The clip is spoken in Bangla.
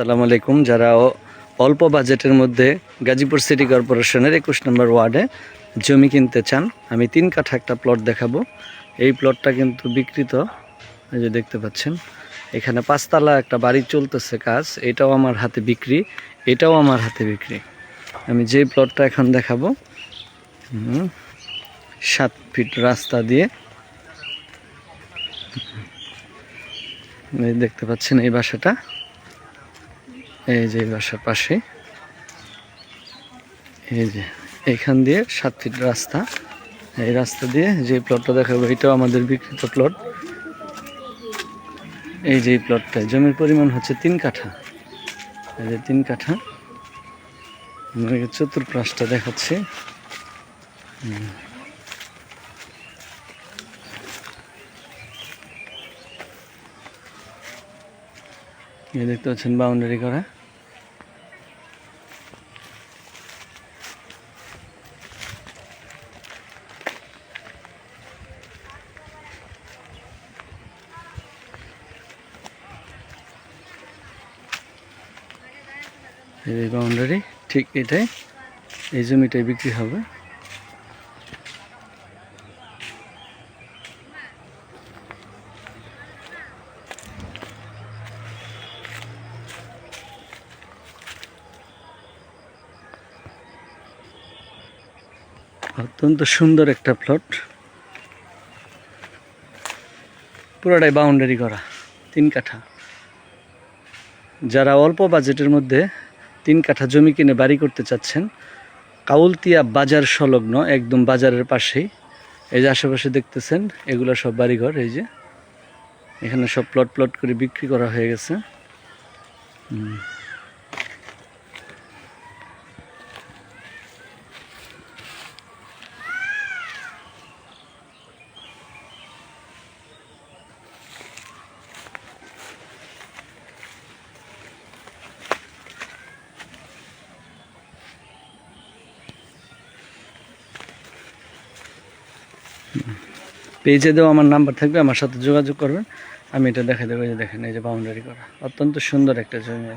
আসসালামু আলাইকুম। যারা অল্প বাজেটের মধ্যে গাজীপুর সিটি কর্পোরেশনের একুশ নম্বর ওয়ার্ডে জমি কিনতে চান, আমি তিন কাঠা একটা প্লট দেখাবো। এই প্লটটা কিন্তু বিকৃত এই যে দেখতে পাচ্ছেন। এখানে পাঁচতলা একটা বাড়ি চলতেছে কাজ, এটাও আমার হাতে বিক্রি, এটাও আমার হাতে বিক্রি। আমি যে প্লটটা এখন দেখাবো সাত ফিট রাস্তা দিয়ে। দেখতে পাচ্ছেন এই বাসাটা। এই যে বাসার পাশে। এই যে এখান দিয়ে সাত ফিট রাস্তা। এই রাস্তা দিয়ে যে প্লটটা দেখাবো, এটাও আমাদের বিকৃত প্লট এই যে প্লটটা জমির পরিমাণ হচ্ছে তিন কাঠা। এই যে তিন কাঠা। আপনাকে চতুর্পাশটা দেখাচ্ছি। দেখতে পাচ্ছেন বাউন্ডারি করা। এই বাউন্ডারি ঠিক এটাই। এই জমিটাই বিক্রি হবে। অত্যন্ত সুন্দর একটা প্লট পুরোটাই বাউন্ডারি করা, তিন কাঠা। যারা অল্প বাজেটের মধ্যে তিন কাঠা জমি কিনে বাড়ি করতে চাচ্ছেন। কাউলতিয়া বাজার সংলগ্ন, একদম বাজারের পাশেই। এই যে আশেপাশে দেখতেছেন, এগুলো সব বাড়িঘর, এই যে। এখানে সব প্লট প্লট করে বিক্রি করা হয়ে গেছে। পেজে দেওয়া আমার নাম্বার থাকবে, আমার সাথে যোগাযোগ করবেন আমি এটা দেখা দেবো যে দেখেন, এই যে বাউন্ডারি করা অত্যন্ত সুন্দর একটা জমি।